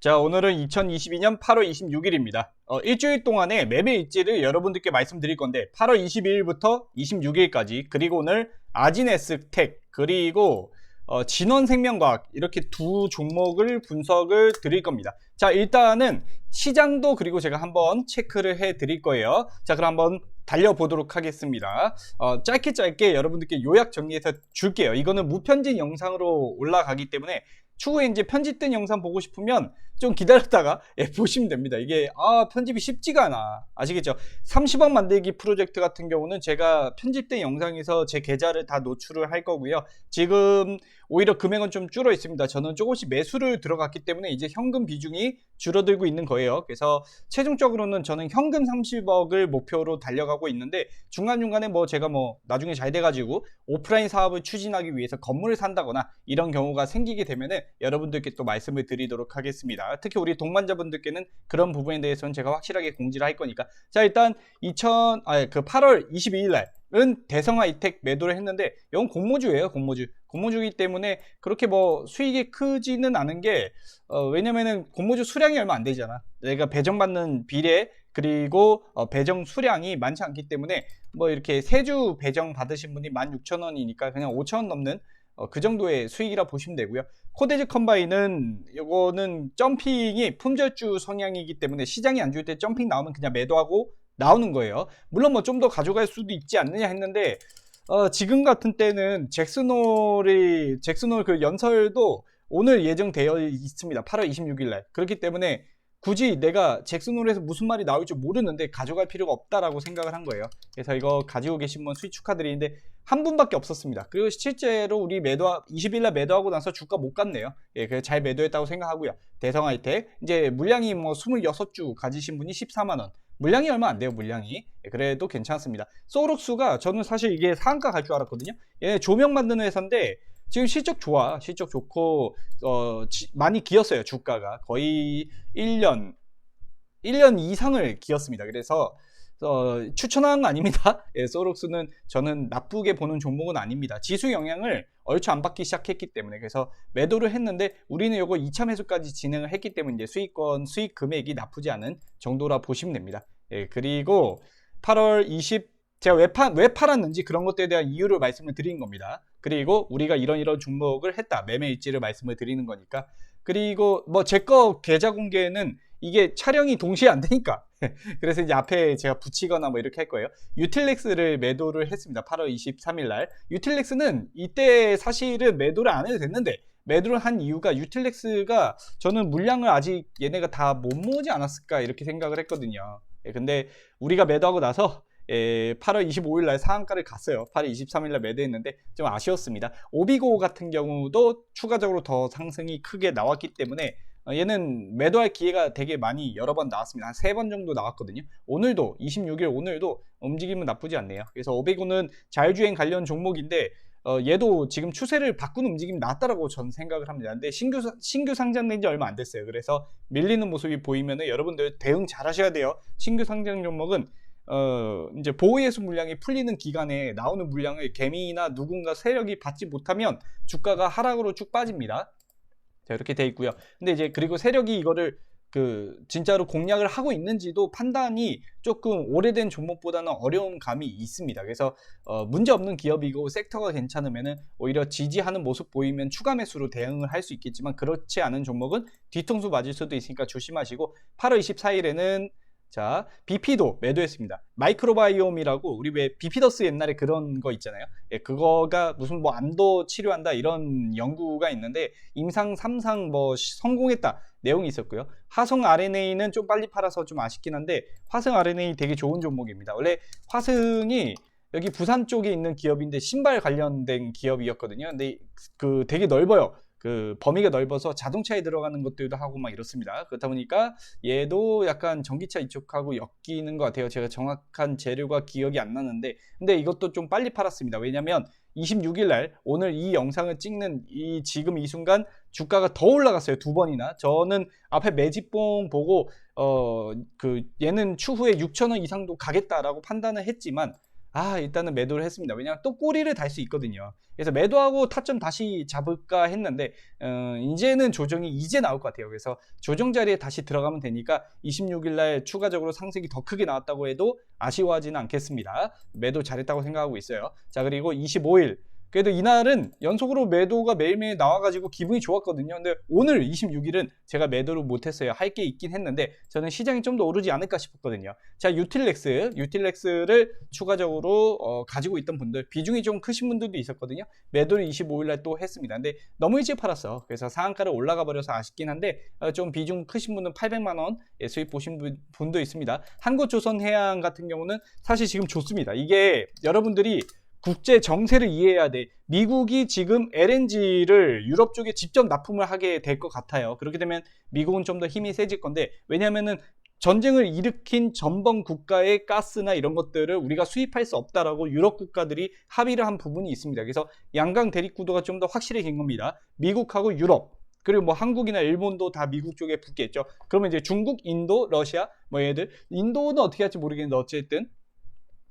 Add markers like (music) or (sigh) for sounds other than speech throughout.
자, 오늘은 2022년 8월 26일입니다. 어, 일주일 동안의 매매 일지를 여러분들께 말씀드릴 건데, 8월 22일부터 26일까지, 그리고 오늘 아진에스텍, 그리고 어, 진원생명과학, 이렇게 두 종목을 분석을 드릴 겁니다. 자, 일단은 시장도 그리고 제가 한번 체크를 해 드릴 거예요. 자, 그럼 한번 달려보도록 하겠습니다. 어, 짧게 짧게 여러분들께 요약 정리해서 줄게요. 이거는 무편집 영상으로 올라가기 때문에 추후에 이제 편집된 영상 보고 싶으면 좀 기다렸다가 (laughs) 예, 보시면 됩니다. 이게 아 편집이 쉽지가 않아 아시겠죠? 30억 만들기 프로젝트 같은 경우는 제가 편집된 영상에서 제 계좌를 다 노출을 할 거고요. 지금 오히려 금액은 좀 줄어 있습니다. 저는 조금씩 매수를 들어갔기 때문에 이제 현금 비중이 줄어들고 있는 거예요. 그래서 최종적으로는 저는 현금 30억을 목표로 달려가고 있는데 중간중간에 뭐 제가 뭐 나중에 잘 돼가지고 오프라인 사업을 추진하기 위해서 건물을 산다거나 이런 경우가 생기게 되면은 여러분들께 또 말씀을 드리도록 하겠습니다. 특히 우리 동반자분들께는 그런 부분에 대해서는 제가 확실하게 공지를 할 거니까. 자 일단 2000 아니 그 8월 22일 날 은 대성화 이택 매도를 했는데 이건 공모주예요 공모주. 공모주기 때문에 그렇게 뭐 수익이 크지는 않은 게 어, 왜냐면은 공모주 수량이 얼마 안 되잖아. 내가 배정받는 비례 그리고 어, 배정 수량이 많지 않기 때문에 뭐 이렇게 세주 배정 받으신 분이 16,000원이니까 그냥 5,000원 넘는 어, 그 정도의 수익이라 보시면 되고요. 코데즈 컴바인은 이거는 점핑이 품절주 성향이기 때문에 시장이 안 좋을 때 점핑 나오면 그냥 매도하고 나오는 거예요. 물론 뭐 좀 더 가져갈 수도 있지 않느냐 했는데 어, 지금 같은 때는 잭스놀이 잭스놀 그 연설도 오늘 예정되어 있습니다. 8월 26일 날. 그렇기 때문에 굳이 내가 잭슨홀에서 무슨 말이 나올지 모르는데 가져갈 필요가 없다라고 생각을 한 거예요. 그래서 이거 가지고 계신 분 수익 축하드리는데 한 분밖에 없었습니다. 그리고 실제로 우리 매도 20일날 매도하고 나서 주가 못 갔네요. 예, 그래서 잘 매도했다고 생각하고요. 대성하이텍 이제 물량이 뭐 26주 가지신 분이 14만 원. 물량이 얼마 안 돼요, 물량이. 예, 그래도 괜찮습니다. 소록수가 저는 사실 이게 상한가 갈 줄 알았거든요. 예, 조명 만드는 회사인데 지금 실적 좋아. 실적 좋고 어, 지, 많이 기었어요. 주가가 거의 1년 1년 이상을 기었습니다. 그래서 어, 추천하는 거 아닙니다. (laughs) 예, 소록스는 저는 나쁘게 보는 종목은 아닙니다. 지수 영향을 얼추 안 받기 시작했기 때문에 그래서 매도를 했는데 우리는 이거 2차 매수까지 진행을 했기 때문에 이제 수익권 수익 금액이 나쁘지 않은 정도라 보시면 됩니다. 예, 그리고 8월 20 제가 왜, 파, 왜 팔았는지 그런 것들에 대한 이유를 말씀을 드리는 겁니다. 그리고 우리가 이런 이런 종목을 했다. 매매 일지를 말씀을 드리는 거니까. 그리고 뭐 제 거 계좌 공개는 이게 촬영이 동시에 안 되니까. (laughs) 그래서 이제 앞에 제가 붙이거나 뭐 이렇게 할 거예요. 유틸렉스를 매도를 했습니다. 8월 23일 날. 유틸렉스는 이때 사실은 매도를 안 해도 됐는데 매도를 한 이유가 유틸렉스가 저는 물량을 아직 얘네가 다 못 모으지 않았을까 이렇게 생각을 했거든요. 예, 근데 우리가 매도하고 나서 에, 8월 25일 날 상한가를 갔어요. 8월 23일 날 매도했는데 좀 아쉬웠습니다. 오비고 같은 경우도 추가적으로 더 상승이 크게 나왔기 때문에 어, 얘는 매도할 기회가 되게 많이 여러 번 나왔습니다. 한 세 번 정도 나왔거든요. 오늘도 26일 오늘도 움직임은 나쁘지 않네요. 그래서 오비고는 자율주행 관련 종목인데 어, 얘도 지금 추세를 바꾸는 움직임이 나왔다라고 저는 생각을 합니다. 근데 신규, 신규 상장된 지 얼마 안 됐어요. 그래서 밀리는 모습이 보이면 여러분들 대응 잘 하셔야 돼요. 신규 상장 종목은 어, 이제 보호예수 물량이 풀리는 기간에 나오는 물량을 개미나 누군가 세력이 받지 못하면 주가가 하락으로 쭉 빠집니다. 자, 이렇게 돼 있고요. 근데 이제 그리고 세력이 이거를 그 진짜로 공략을 하고 있는지도 판단이 조금 오래된 종목보다는 어려운 감이 있습니다. 그래서 어, 문제 없는 기업이고 섹터가 괜찮으면은 오히려 지지하는 모습 보이면 추가 매수로 대응을 할 수 있겠지만 그렇지 않은 종목은 뒤통수 맞을 수도 있으니까 조심하시고 8월 24일에는 자, BP도 매도했습니다. 마이크로바이옴이라고 우리 왜 비피더스 옛날에 그런 거 있잖아요. 예, 그거가 무슨 뭐 암도 치료한다 이런 연구가 있는데 임상 3상 뭐 성공했다 내용이 있었고요. 화성 RNA는 좀 빨리 팔아서 좀 아쉽긴 한데 화성 RNA 되게 좋은 종목입니다. 원래 화성이 여기 부산 쪽에 있는 기업인데 신발 관련된 기업이었거든요. 근데 그 되게 넓어요. 그 범위가 넓어서 자동차에 들어가는 것들도 하고 막 이렇습니다. 그렇다 보니까 얘도 약간 전기차 이쪽하고 엮이는 것 같아요. 제가 정확한 재료가 기억이 안 나는데 근데 이것도 좀 빨리 팔았습니다. 왜냐면 26일 날 오늘 이 영상을 찍는 이 지금 이 순간 주가가 더 올라갔어요. 두 번이나. 저는 앞에 매집봉 보고 어 그 얘는 추후에 6천 원 이상도 가겠다라고 판단을 했지만 아 일단은 매도를 했습니다. 왜냐하면 또 꼬리를 달 수 있거든요. 그래서 매도하고 타점 다시 잡을까 했는데 어, 이제는 조정이 이제 나올 것 같아요. 그래서 조정 자리에 다시 들어가면 되니까 26일 날 추가적으로 상승이 더 크게 나왔다고 해도 아쉬워하지는 않겠습니다. 매도 잘했다고 생각하고 있어요. 자 그리고 25일 그래도 이날은 연속으로 매도가 매일매일 나와가지고 기분이 좋았거든요. 근데 오늘 26일은 제가 매도를 못했어요. 할 게 있긴 했는데 저는 시장이 좀 더 오르지 않을까 싶었거든요. 자, 유틸렉스, 유틸렉스를 추가적으로 어, 가지고 있던 분들, 비중이 좀 크신 분들도 있었거든요. 매도를 25일날 또 했습니다. 근데 너무 일찍 팔았어. 그래서 상한가를 올라가 버려서 아쉽긴 한데 어, 좀 비중 크신 분은 800만 원 예, 수익 보신 분, 분도 있습니다. 한국조선해양 같은 경우는 사실 지금 좋습니다. 이게 여러분들이 국제 정세를 이해해야 돼. 미국이 지금 LNG를 유럽 쪽에 직접 납품을 하게 될 것 같아요. 그렇게 되면 미국은 좀 더 힘이 세질 건데 왜냐면은 전쟁을 일으킨 전범 국가의 가스나 이런 것들을 우리가 수입할 수 없다라고 유럽 국가들이 합의를 한 부분이 있습니다. 그래서 양강 대립 구도가 좀 더 확실해진 겁니다. 미국하고 유럽 그리고 뭐 한국이나 일본도 다 미국 쪽에 붙겠죠. 그러면 이제 중국, 인도, 러시아 뭐 얘들 인도는 어떻게 할지 모르겠는데 어쨌든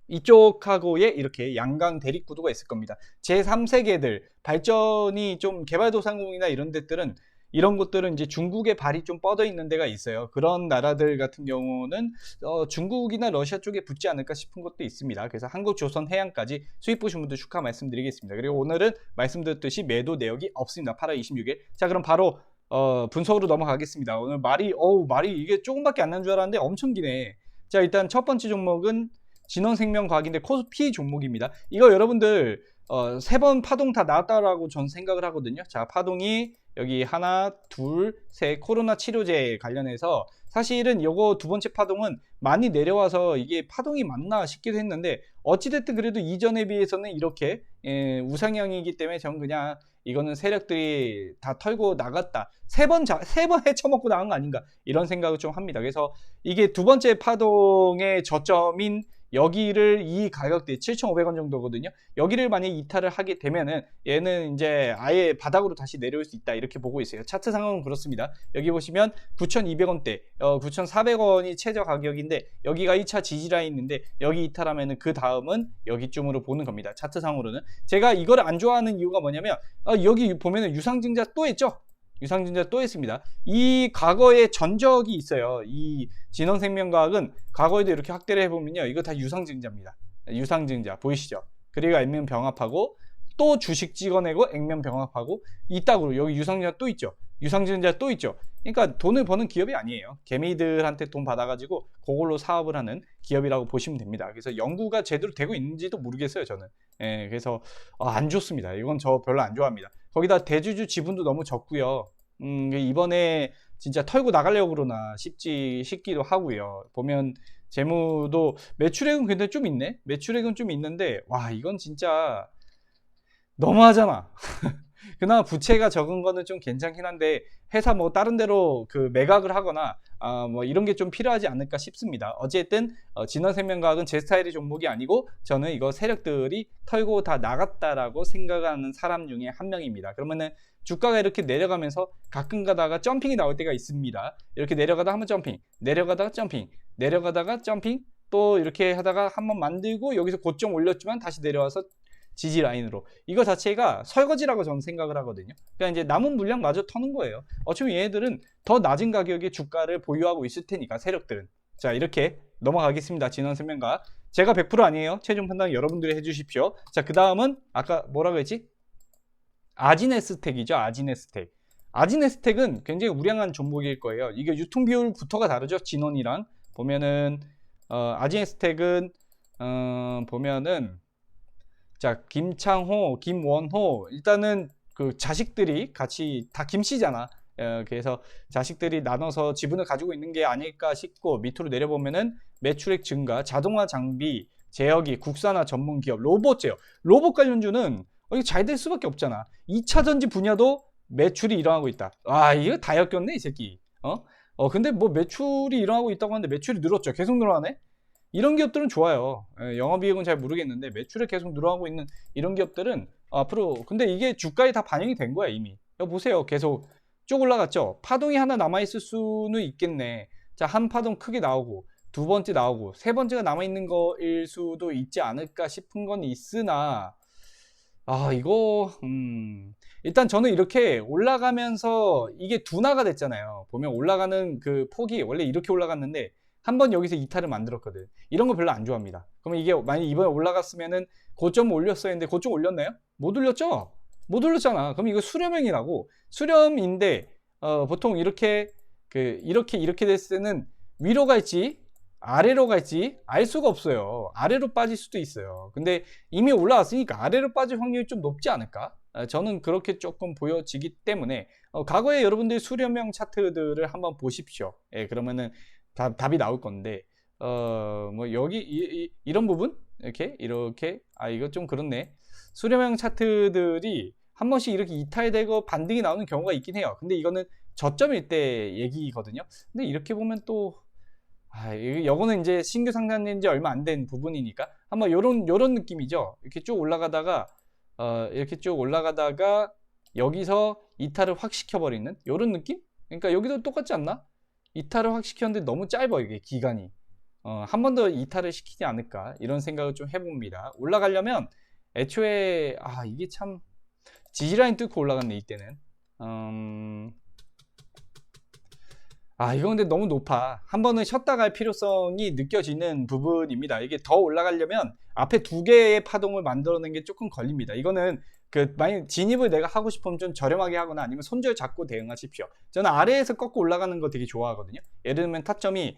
이쪽하고의 이렇게 양강 대립 구도가 있을 겁니다. 제3세계들 발전이 좀 개발도상국이나 이런 데들은 이런 것들은 이제 중국의 발이 좀 뻗어 있는 데가 있어요. 그런 나라들 같은 경우는 어, 중국이나 러시아 쪽에 붙지 않을까 싶은 것도 있습니다. 그래서 한국 조선 해양까지 수입 보신 분들 축하 말씀드리겠습니다. 그리고 오늘은 말씀드렸듯이 매도 내역이 없습니다. 8월 26일. 자, 그럼 바로 어, 분석으로 넘어가겠습니다. 오늘 말이 어우 말이 이게 조금밖에 안 난 줄 알았는데 엄청 기네. 자, 일단 첫 번째 종목은 진원생명과학인데 코스피 종목입니다. 이거 여러분들 어, 세 번 파동 다 나왔다라고 전 생각을 하거든요. 자, 파동이 여기 하나, 둘, 셋 코로나 치료제 관련해서 사실은 요거 두 번째 파동은 많이 내려와서 이게 파동이 맞나 싶기도 했는데 어찌됐든 그래도 이전에 비해서는 이렇게 예, 우상향이기 때문에 저는 그냥 이거는 세력들이 다 털고 나갔다. 세 번, 세번 헤쳐먹고 나간 거 아닌가. 이런 생각을 좀 합니다. 그래서 이게 두 번째 파동의 저점인 여기를 이 가격대 7,500원 정도거든요. 여기를 만약 이탈을 하게 되면은 얘는 이제 아예 바닥으로 다시 내려올 수 있다 이렇게 보고 있어요. 차트 상황은 그렇습니다. 여기 보시면 9,200원대, 어, 9,400원이 최저 가격인데 여기가 2차 지지라인인데 여기 이탈하면은 그 다음은 여기쯤으로 보는 겁니다. 차트 상으로는 제가 이걸 안 좋아하는 이유가 뭐냐면 어, 여기 보면은 유상증자 또 있죠. 유상증자 또 있습니다. 이 과거에 전적이 있어요. 이 진원생명과학은 과거에도 이렇게 확대를 해보면요. 이거 다 유상증자입니다. 유상증자 보이시죠? 그리고 액면 병합하고 또 주식 찍어내고 액면 병합하고 이따구로 여기 유상증자 또 있죠. 유상증자 또 있죠. 그러니까 돈을 버는 기업이 아니에요. 개미들한테 돈 받아가지고 그걸로 사업을 하는 기업이라고 보시면 됩니다. 그래서 연구가 제대로 되고 있는지도 모르겠어요. 저는. 예, 그래서 아, 안 좋습니다. 이건 저 별로 안 좋아합니다. 거기다 대주주 지분도 너무 적고요. 음, 이번에 진짜 털고 나가려고 그러나 싶지 싶기도 하고요. 보면 재무도 매출액은 근데 좀 있네. 매출액은 좀 있는데 와 이건 진짜 너무하잖아. (laughs) 그나마 부채가 적은 거는 좀 괜찮긴 한데 회사 뭐 다른 데로 그 매각을 하거나 아 뭐 이런 게 좀 필요하지 않을까 싶습니다. 어쨌든 어, 진원 생명과학은 제 스타일의 종목이 아니고 저는 이거 세력들이 털고 다 나갔다라고 생각하는 사람 중에 한 명입니다. 그러면은 주가가 이렇게 내려가면서 가끔 가다가 점핑이 나올 때가 있습니다. 이렇게 내려가다 한번 점핑, 내려가다가 점핑, 내려가다가 점핑, 또 이렇게 하다가 한번 만들고 여기서 고점 올렸지만 다시 내려와서 지지 라인으로 이거 자체가 설거지라고 저는 생각을 하거든요. 그러니까 이제 남은 물량 마저 터는 거예요. 어차피 얘네들은 더 낮은 가격의 주가를 보유하고 있을 테니까 세력들은 자 이렇게 넘어가겠습니다. 진원생명과 제가 100% 아니에요. 최종 판단 여러분들이 해주십시오. 자 그 다음은 아까 뭐라고 했지? 아지네스텍이죠. 아지네스텍. 아지네스텍은 굉장히 우량한 종목일 거예요. 이게 유통 비율부터가 다르죠. 진원이랑 보면은 어, 아지네스텍은 어, 보면은 자, 김창호, 김원호 일단은 그 자식들이 같이 다 김씨잖아. 어, 그래서 자식들이 나눠서 지분을 가지고 있는 게 아닐까 싶고 밑으로 내려보면은 매출액 증가, 자동화 장비, 제어기, 국산화 전문 기업, 로봇 제어. 로봇 관련주는 어, 이거 잘될 수밖에 없잖아. 2차 전지 분야도 매출이 일어나고 있다. 아, 이거 다 엮였네, 이 새끼. 어? 어, 근데 뭐 매출이 일어나고 있다고 하는데 매출이 늘었죠. 계속 늘어나네? 이런 기업들은 좋아요. 예, 영업이익은 잘 모르겠는데 매출이 계속 늘어나고 있는 이런 기업들은 앞으로 근데 이게 주가에 다 반영이 된 거야 이미. 여기 보세요. 계속 쭉 올라갔죠. 파동이 하나 남아 있을 수는 있겠네. 자, 한 파동 크게 나오고 두 번째 나오고 세 번째가 남아 있는 거일 수도 있지 않을까 싶은 건 있으나 아 이거 음 일단 저는 이렇게 올라가면서 이게 둔화가 됐잖아요. 보면 올라가는 그 폭이 원래 이렇게 올라갔는데 한 번 여기서 이탈을 만들었거든. 이런 거 별로 안 좋아합니다. 그러면 이게 만약 이번에 올라갔으면은 고점 올렸어야 했는데 고점 올렸나요? 못 올렸죠? 못 올렸잖아. 그럼 이거 수렴형이라고 수렴인데 어, 보통 이렇게 그 이렇게 이렇게 됐을 때는 위로 갈지 아래로 갈지 알 수가 없어요. 아래로 빠질 수도 있어요. 근데 이미 올라왔으니까 아래로 빠질 확률이 좀 높지 않을까? 어, 저는 그렇게 조금 보여지기 때문에 어, 과거에 여러분들 수렴형 차트들을 한번 보십시오. 예, 그러면은 답, 답이 나올 건데 어, 뭐 여기 이, 이, 런 부분 이렇게 이렇게 아 이거 좀 그렇네. 수렴형 차트들이 한 번씩 이렇게 이탈되고 반등이 나오는 경우가 있긴 해요. 근데 이거는 저점일 때 얘기거든요. 근데 이렇게 보면 또 아, 이거는 이제 신규 상장된 지 얼마 안 된 부분이니까 한번 요런 요런 느낌이죠. 이렇게 쭉 올라가다가 어, 이렇게 쭉 올라가다가 여기서 이탈을 확 시켜버리는 요런 느낌? 그러니까 여기도 똑같지 않나? 이탈을 확 시켰는데 너무 짧아 이게 기간이. 어, 한 번 더 이탈을 시키지 않을까 이런 생각을 좀 해봅니다. 올라가려면 애초에 아 이게 참 지지라인 뚫고 올라갔네 이때는. 음... 아 이거 근데 너무 높아. 한 번은 쉬었다 갈 필요성이 느껴지는 부분입니다. 이게 더 올라가려면 앞에 두 개의 파동을 만들어내는 게 조금 걸립니다. 이거는 그 만약 진입을 내가 하고 싶으면 좀 저렴하게 하거나 아니면 손절 잡고 대응하십시오. 저는 아래에서 꺾고 올라가는 거 되게 좋아하거든요. 예를 들면 타점이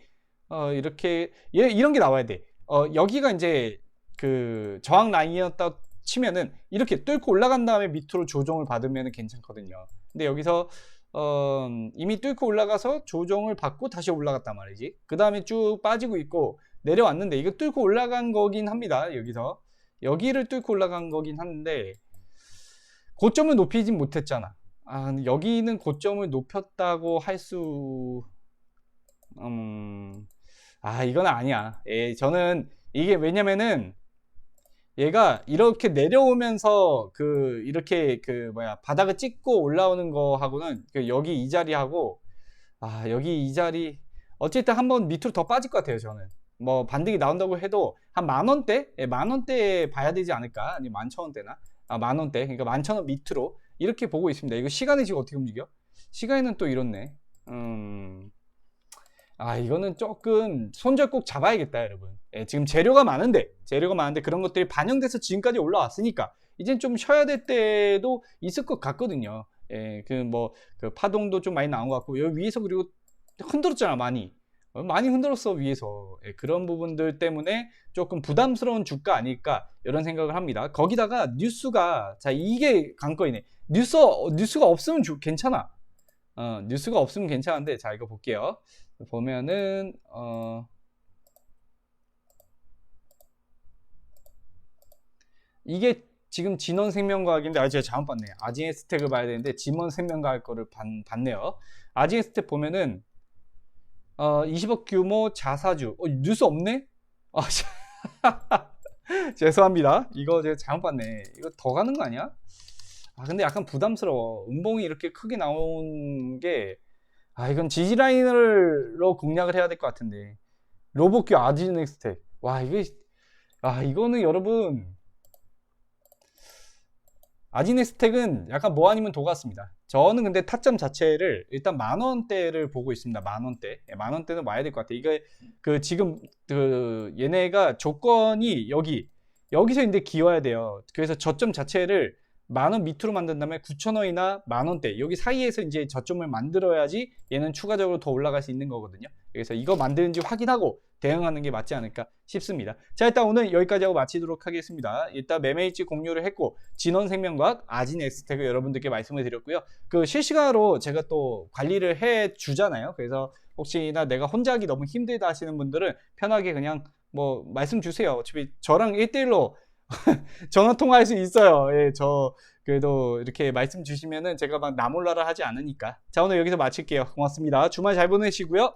어 이렇게 예, 이런 게 나와야 돼. 어 여기가 이제 그 저항 라인이었다 치면은 이렇게 뚫고 올라간 다음에 밑으로 조정을 받으면 괜찮거든요. 근데 여기서 어, 이미 뚫고 올라가서 조정을 받고 다시 올라갔단 말이지. 그 다음에 쭉 빠지고 있고 내려왔는데 이거 뚫고 올라간 거긴 합니다. 여기서 여기를 뚫고 올라간 거긴 한데 고점을 높이진 못했잖아. 아, 여기는 고점을 높였다고 할 수, 음, 아, 이건 아니야. 예, 저는 이게 왜냐면은 얘가 이렇게 내려오면서 그 이렇게 그 뭐야 바닥을 찍고 올라오는 거하고는 그 여기 이 자리하고 아 여기 이 자리 어쨌든 한번 밑으로 더 빠질 것 같아요 저는 뭐 반등이 나온다고 해도 한 만 원대 예, 만 원대에 봐야 되지 않을까 아니 만천 원대나 아 만 원대 그러니까 만천 원 밑으로 이렇게 보고 있습니다 이거 시간이 지금 어떻게 움직여 시간에는 또 이렇네 음 아, 이거는 조금 손절 꼭 잡아야겠다, 여러분. 예, 지금 재료가 많은데, 재료가 많은데 그런 것들이 반영돼서 지금까지 올라왔으니까, 이젠 좀 쉬어야 될 때도 있을 것 같거든요. 예, 그 뭐, 그 파동도 좀 많이 나온 것 같고, 여기 위에서 그리고 흔들었잖아, 많이. 어, 많이 흔들었어, 위에서. 예, 그런 부분들 때문에 조금 부담스러운 주가 아닐까, 이런 생각을 합니다. 거기다가 뉴스가, 자, 이게 관건이네. 뉴스, 뉴스가 없으면 주, 괜찮아. 어, 뉴스가 없으면 괜찮은데, 자, 이거 볼게요. 보면은 어 이게 지금 진원 생명과학인데 아 제가 잘못 봤네 아징의 스택을 봐야 되는데 진원 생명과학 거를 봤, 봤네요 스택 보면은 어 20억 규모 자사주 어 뉴스 없네 아 (laughs) 죄송합니다 이거 제가 잘못 봤네 이거 더 가는 거 아니야 아 근데 약간 부담스러워 음봉이 이렇게 크게 나온 게 아, 이건 지지라인으로 공략을 해야 될 것 같은데. 로봇큐 아지넥스텍. 와, 이게, 아, 이거는 여러분. 아지넥스텍은 약간 뭐 아니면 도 같습니다. 저는 근데 타점 자체를 일단 만 원대를 보고 있습니다. 만 원대. 예, 만 원대는 와야 될 것 같아요. 이게 그 지금 그 얘네가 조건이 여기 여기서 이제 기워야 돼요. 그래서 저점 자체를 만 원 밑으로 만든 다음에 9천 원이나 만 원대 여기 사이에서 이제 저점을 만들어야지 얘는 추가적으로 더 올라갈 수 있는 거거든요 그래서 이거 만드는지 확인하고 대응하는 게 맞지 않을까 싶습니다 자 일단 오늘 여기까지 하고 마치도록 하겠습니다 일단 매매일지 공유를 했고 진원생명과학 아진엑스텍을 여러분들께 말씀을 드렸고요 그 실시간으로 제가 또 관리를 해 주잖아요 그래서 혹시나 내가 혼자 하기 너무 힘들다 하시는 분들은 편하게 그냥 뭐 말씀 주세요 어차피 저랑 1대1로 (laughs) 전화 통화할 수 있어요. 예, 저 그래도 이렇게 말씀 주시면은 제가 막 나몰라라 하지 않으니까. 자, 오늘 여기서 마칠게요. 고맙습니다. 주말 잘 보내시고요.